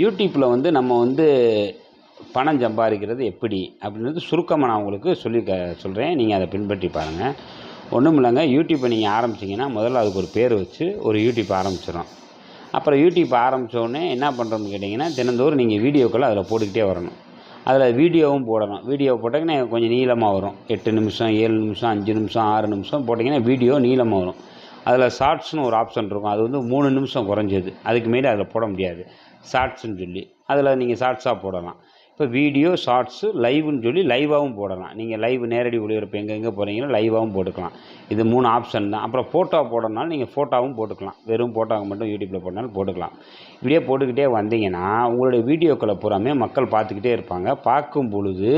யூடியூப்பில் வந்து நம்ம வந்து பணம் சம்பாதிக்கிறது எப்படி அப்படின்றது சுருக்கமாக நான் உங்களுக்கு சொல்லி க சொல்கிறேன் நீங்கள் அதை பின்பற்றி பாருங்கள் ஒன்றும் இல்லைங்க யூடியூப்பை நீங்கள் ஆரம்பிச்சிங்கன்னா முதல்ல அதுக்கு ஒரு பேர் வச்சு ஒரு யூடியூப் ஆரம்பிச்சிடும் அப்புறம் யூடியூப் ஆரம்பித்தோடனே என்ன பண்ணுறோம்னு கேட்டிங்கன்னா தினந்தோறும் நீங்கள் வீடியோக்களை அதில் போட்டுக்கிட்டே வரணும். அதில் வீடியோவும் போடணும். வீடியோ போட்டிங்கன்னா கொஞ்சம் நீளமாக வரும். எட்டு நிமிஷம் ஏழு நிமிஷம் அஞ்சு நிமிஷம் ஆறு நிமிஷம் போட்டிங்கன்னா வீடியோ நீளமாக வரும். அதில் ஷார்ட்ஸ்னு ஒரு ஆப்ஷன் இருக்கும். அது வந்து மூணு நிமிஷம் குறைஞ்சது. அதுக்கு மேலே அதில் போட முடியாது. ஷார்ட்ஸுன்னு சொல்லி. அதில் நீங்கள் ஷார்ட்ஸாக போடலாம். இப்போ வீடியோ ஷார்ட்ஸு லைவ்னு சொல்லி லைவாகவும் போடலாம். நீங்கள் லைவ் நேரடி ஒளிபரப்பு எங்கெங்கே போகிறீங்களோ லைவாகவும் போட்டுக்கலாம். இது மூணு ஆப்ஷன் தான். அப்புறம் ஃபோட்டோ போடணும்னாலும் நீங்கள் ஃபோட்டோவும் போட்டுக்கலாம். வெறும் ஃபோட்டோவை மட்டும் யூடியூப்பில் போடனாலும் போட்டுக்கலாம். இப்படியே போட்டுக்கிட்டே வந்தீங்கன்னா உங்களுடைய வீடியோக்களை பூராமே மக்கள் பார்த்துக்கிட்டே இருப்பாங்க. பார்க்கும் பொழுது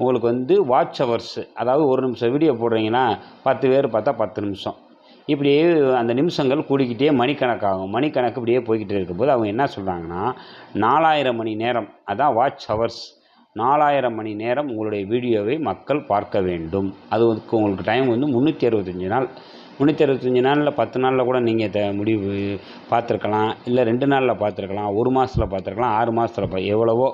உங்களுக்கு வந்து வாட்ச் ஹவர்ஸ் அதாவது ஒரு நிமிஷம் வீடியோ போடுறீங்கன்னா பத்து பேர் பார்த்தா பத்து நிமிஷம். இப்படியே அந்த நிமிஷங்கள் கூடிக்கிட்டே மணிக்கணக்காகும். மணிக்கணக்கு இப்படியே போய்கிட்டே இருக்கும்போது அவங்க என்ன சொல்கிறாங்கன்னா நாலாயிரம் மணி நேரம். அதான் வாட்ச் ஹவர்ஸ் நாலாயிரம் மணி நேரம் உங்களுடைய வீடியோவை மக்கள் பார்க்க வேண்டும். அது வந்து உங்களுக்கு டைம் வந்து முந்நூற்றி அறுபத்தஞ்சி நாள். முந்நூற்றி அறுபத்தஞ்சி நாளில் பத்து நாளில் கூட நீங்கள் த முடிவு பார்த்துருக்கலாம். இல்லை ரெண்டு நாளில் பார்த்துருக்கலாம். ஒரு மாதத்தில் பார்த்துருக்கலாம். ஆறு மாதத்தில் பா எவ்வளவோ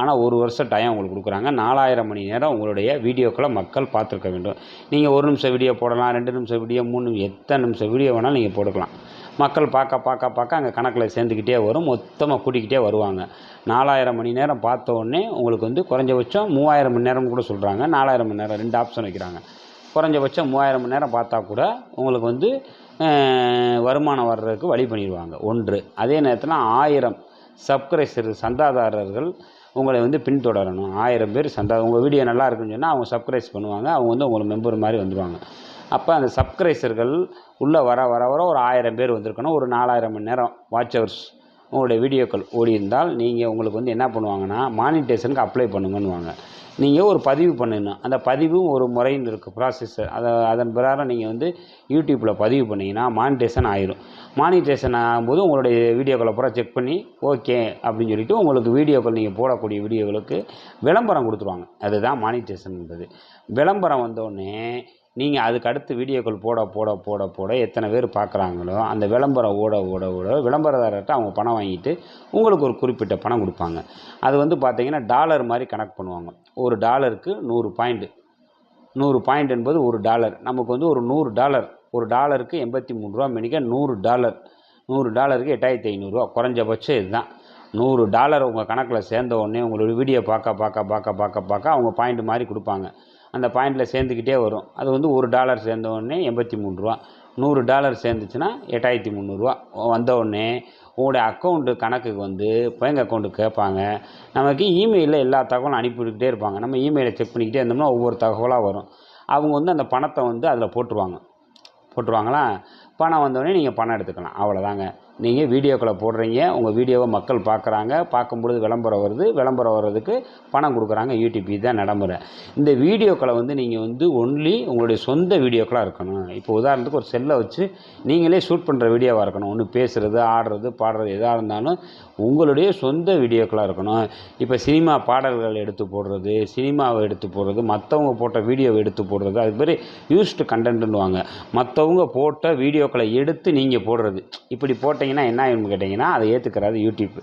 ஆனால் ஒரு வருஷம் டைம் உங்களுக்கு கொடுக்குறாங்க. நாலாயிரம் மணி நேரம் உங்களுடைய வீடியோக்களை மக்கள் பார்த்துருக்க வேண்டும். நீங்கள் ஒரு நிமிஷம் வீடியோ போடலாம் ரெண்டு நிமிஷம் வீடியோ மூணு நிமிஷம் எத்தனை நிமிஷம் வீடியோ வேணாலும் நீங்கள் போட்டுக்கலாம். மக்கள் பார்க்க பார்க்க பார்க்க அங்கே கணக்கில் சேர்ந்துக்கிட்டே வரும். மொத்தமாக கூட்டிக்கிட்டே வருவாங்க. நாலாயிரம் மணி நேரம் பார்த்த உடனே உங்களுக்கு வந்து குறைஞ்சபட்சம் மூவாயிரம் மணி நேரம் கூட சொல்கிறாங்க நாலாயிரம் மணி நேரம் ரெண்டு ஆப்ஷன் வைக்கிறாங்க. குறைஞ்சபட்சம் மூவாயிரம் மணி நேரம் பார்த்தா கூட உங்களுக்கு வந்து வருமானம் வர்றதுக்கு வழி பண்ணிடுவாங்க. ஒன்று. அதே நேரத்தில் ஆயிரம் சப்ஸ்கிரைசர் சந்தாதாரர்கள் உங்களை வந்து பின்தொடரணும். ஆயிரம் பேர் சந்தா உங்கள் வீடியோ நல்லா இருக்குன்னு சொன்னால் அவங்க சப்ஸ்கிரைஸ் பண்ணுவாங்க. அவங்க வந்து உங்களை மெம்பர் மாதிரி வந்துடுவாங்க அப்போ அந்த சப்ஸ்கிரைசர்கள் உள்ளே வர வர வர ஒரு ஆயிரம் பேர் வந்திருக்கணும். ஒரு நாலாயிரம் மணி நேரம் வாட்ச் ஹவர்ஸ் உங்களுடைய வீடியோக்கள் ஓடி இருந்தால் நீங்கள் உங்களுக்கு வந்து என்ன பண்ணுவாங்கன்னா மானிட்டேஷனுக்கு அப்ளை பண்ணுங்கன்னுவாங்க. நீங்கள் ஒரு பதிவு பண்ணணும் அந்த பதிவும் ஒரு முறைன்னு இருக்குது ப்ராசஸ் அதை அதன் பிரகாரம் நீங்கள் வந்து யூடியூப்பில் பதிவு பண்ணிங்கன்னா மானிட்டேஷன் ஆயிரும். மானிட்டேஷன் ஆகும்போது உங்களுடைய வீடியோக்களை பூரா செக் பண்ணி ஓகே அப்படின்னு சொல்லிட்டு உங்களுக்கு வீடியோக்கள் நீங்கள் போடக்கூடிய வீடியோக்களுக்கு விளம்பரம் கொடுத்துருவாங்க. அதுதான் மானிட்டேஷன்ன்றது விளம்பரம் வந்தோடனே நீங்கள் அதுக்கு அடுத்து வீடியோக்கள் போட போட போட போட எத்தனை பேர் பார்க்குறாங்களோ அந்த விளம்பரம் ஓட ஓட ஓட விளம்பரதாரர்கிட்ட அவங்க பணம் வாங்கிட்டு உங்களுக்கு ஒரு குறிப்பிட்ட பணம் கொடுப்பாங்க. அது வந்து பார்த்தீங்கன்னா டாலர் மாதிரி கணக்கு பண்ணுவாங்க. ஒரு டாலருக்கு நூறு பாயிண்ட்டு நூறு பாயிண்ட் என்பது ஒரு டாலர் நமக்கு வந்து ஒரு நூறு டாலர் ஒரு டாலருக்கு எண்பத்தி மூணு ரூபா மணிக்க நூறு டாலர் நூறு டாலருக்கு எட்டாயிரத்தி ஐநூறுரூவா குறைஞ்சபட்சம் இதுதான். நூறு டாலர் உங்கள் கணக்கில் சேர்ந்த உடனே உங்களோட வீடியோ பார்க்க பார்க்க பார்க்க பார்க்க பார்க்க அவங்க பாயிண்ட் மாதிரி கொடுப்பாங்க. அந்த பாயிண்டில் சேர்ந்துக்கிட்டே வரும். அது வந்து ஒரு டாலர் சேர்ந்த உடனே எண்பத்தி மூணு ரூபா. நூறு டாலர் சேர்ந்துச்சுன்னா எட்டாயிரத்தி முந்நூறுரூவா வந்தவுடனே உங்களுடைய அக்கௌண்ட்டு கணக்குக்கு வந்து பேங்க் அக்கௌண்ட்டு கேட்பாங்க. நமக்கு இமெயிலில் எல்லா தகவலும் அனுப்பிவிட்டுக்கிட்டே இருப்பாங்க. நம்ம இமெயிலை செக் பண்ணிக்கிட்டே இருந்தோம்னா ஒவ்வொரு தகவலாக வரும். அவங்க வந்து அந்த பணத்தை வந்து அதில் போட்டுருவாங்க. போட்டுருவாங்களா? பணம் வந்தோடனே நீங்கள் பணம் எடுத்துக்கலாம். அவ்வளோதாங்க நீங்கள் வீடியோக்களை போடுறீங்க உங்கள் வீடியோவை மக்கள் பார்க்குறாங்க பார்க்கும்பொழுது விளம்பரம் வருது விளம்பரம் வர்றதுக்கு பணம் கொடுக்குறாங்க யூடியூப் இதுதான் நடைமுறை. இந்த வீடியோக்களை வந்து நீங்கள் வந்து ஒன்லி உங்களுடைய சொந்த வீடியோக்களாக இருக்கணும். இப்போ உதாரணத்துக்கு ஒரு செல்லை வச்சு நீங்களே ஷூட் பண்ணுற வீடியோவாக இருக்கணும். ஒன்று பேசுகிறது ஆடுறது பாடுறது எதாக இருந்தாலும் உங்களுடைய சொந்த வீடியோக்களாக இருக்கணும். இப்போ சினிமா பாடல்கள் எடுத்து போடுறது சினிமாவை எடுத்து போடுறது மற்றவங்க போட்ட வீடியோவை எடுத்து போடுறது அது மாதிரி யூஸ்டு கண்டென்ட்னுவாங்க மற்றவங்க போட்ட வீடியோக்களை எடுத்து நீங்கள் போடுறது. இப்படி போட்ட போட்டிங்கன்னா என்ன ஆகும்னு கேட்டிங்கன்னா அதை ஏற்றுக்கிறாது யூடியூப்.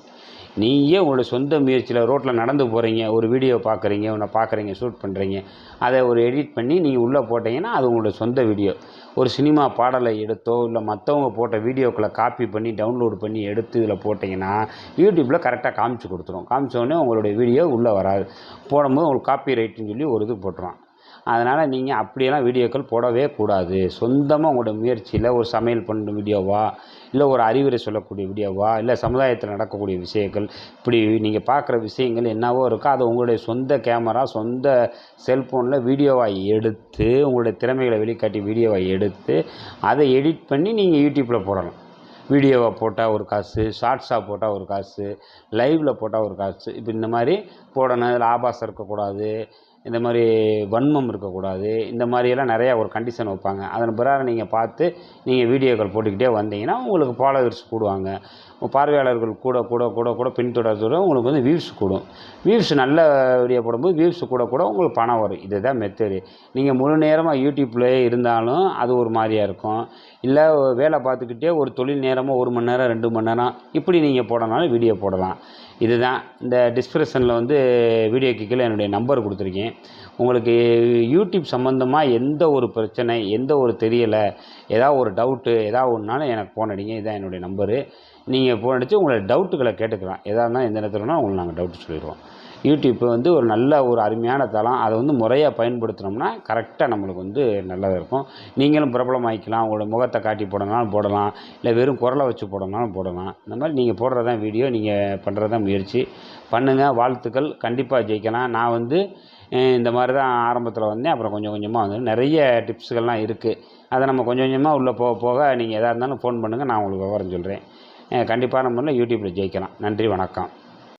நீயே உங்களோட சொந்த முயற்சியில் ரோட்டில் நடந்து போகிறீங்க ஒரு வீடியோ பார்க்குறீங்க ஒன்று பார்க்குறீங்க ஷூட் பண்ணுறீங்க அதை ஒரு எடிட் பண்ணி நீங்கள் உள்ளே போட்டிங்கன்னா அது உங்களோட சொந்த வீடியோ. ஒரு சினிமா பாடலை எடுத்தோ இல்லை மற்றவங்க போட்ட வீடியோக்களை காப்பி பண்ணி டவுன்லோட் பண்ணி எடுத்து இதில் போட்டிங்கன்னா யூடியூப்பில் கரெக்டாக காமிச்சு கொடுத்துரும். காமிச்சோடனே உங்களுடைய வீடியோ உள்ளே வராது. போடும்போது உங்களுக்கு காப்பி ரைட்டுன்னு சொல்லி ஒரு இது போட்டுருவான். அதனால் நீங்கள் அப்படியெல்லாம் வீடியோக்கள் போடவே கூடாது. சொந்தமாக உங்களோட முயற்சியில் ஒரு சமையல் பண்ணுற வீடியோவா இல்லை ஒரு அறிவுரை சொல்லக்கூடிய வீடியோவா இல்லை சமுதாயத்தில் நடக்கக்கூடிய விஷயங்கள் இப்படி நீங்கள் பார்க்குற விஷயங்கள் என்னவோ இருக்கோ அதை உங்களுடைய சொந்த கேமரா சொந்த செல்ஃபோனில் வீடியோவாக எடுத்து உங்களுடைய திறமைகளை வெளிக்காட்டி வீடியோவை எடுத்து அதை எடிட் பண்ணி நீங்கள் யூடியூப்பில் போடலாம். வீடியோவை போட்டால் ஒரு காசு ஷார்ட்ஸாக போட்டால் ஒரு காசு லைவில் போட்டால் ஒரு காசு இப்போ இந்த மாதிரி போடணும். இதில் ஆபாசம் இருக்கக்கூடாது. இந்த மாதிரி வன்மம் இருக்கக்கூடாது. இந்த மாதிரியெல்லாம் நிறையா ஒரு கண்டிஷன் வைப்பாங்க. அதன் பிறகு நீங்கள் பார்த்து நீங்கள் வீடியோக்கள் போட்டுக்கிட்டே வந்தீங்கன்னா உங்களுக்கு ஃபாலோவர்ஸ் கூடுவாங்க. பார்வையாளர்கள் கூட கூட கூட கூட பின்தொடர்தோட உங்களுக்கு வந்து வியூஸ் கூடும். வியூஸ் நல்ல வீடியோ போடும்போது வியூஸ் கூட கூட உங்களுக்கு பணம் வரும். இதுதான் மெத்தடு நீங்கள் முழு நேரமாக யூடியூப்லேயே இருந்தாலும் அது ஒரு மாதிரியாக இருக்கும். இல்லை வேலை பார்த்துக்கிட்டே ஒரு தொழில் நேரமாக ஒரு மணி நேரம் ரெண்டு மணி நேரம் இப்படி நீங்கள் போடனாலும் வீடியோ போடலாம். இதுதான். இந்த டிஸ்கிரிப்ஷனில் வந்து வீடியோக்கு கீழே என்னுடைய நம்பர் கொடுத்துருக்கேன். உங்களுக்கு யூடியூப் சம்மந்தமாக எந்த ஒரு பிரச்சனை எந்த ஒரு தெரியலை ஏதாவது ஒரு டவுட்டு ஏதாவது ஒன்றாலும் எனக்கு ஃபோன் அடிங்க. இதுதான் என்னுடைய நம்பரு நீங்கள் ஃபோன் அடித்து உங்களோட டவுட்டுகளை கேட்டுக்கலாம். எதாக இருந்தால் எந்த நேரத்தில் உங்களுக்கு நாங்கள் டவுட்டு சொல்லிடுவோம். யூடியூப் வந்து ஒரு நல்ல ஒரு அருமையான தளம். அதை வந்து முறையாக பயன்படுத்தினோம்னா கரெக்டாக நம்மளுக்கு வந்து நல்லதாக இருக்கும். நீங்களும் பிரபலம் ஆகிக்கலாம் உங்களோட முகத்தை காட்டி போடணும்னாலும் போடலாம். இல்லை வெறும் குரலை வச்சு போடணும்னாலும் போடலாம். இந்த மாதிரி நீங்கள் போடுறதான் வீடியோ. நீங்கள் பண்ணுறதான் முயற்சி. பண்ணுங்கள் வாழ்த்துக்கள். கண்டிப்பாக ஜெயிக்கலாம். நான் வந்து இந்த மாதிரி தான் ஆரம்பத்தில் வந்தேன். அப்புறம் கொஞ்சம் கொஞ்சமாக வந்து நிறைய டிப்ஸுகள்லாம் இருக்குது அதை நம்ம கொஞ்சம் கொஞ்சமாக உள்ளே போக போக நீங்கள் எதாக இருந்தாலும் ஃபோன் பண்ணுங்கள் நான் உங்களுக்கு விவரம் சொல்கிறேன் கண்டிப்பான முறையில் யூடியூப்பில் ஜெயிக்கலாம். நன்றி. வணக்கம்.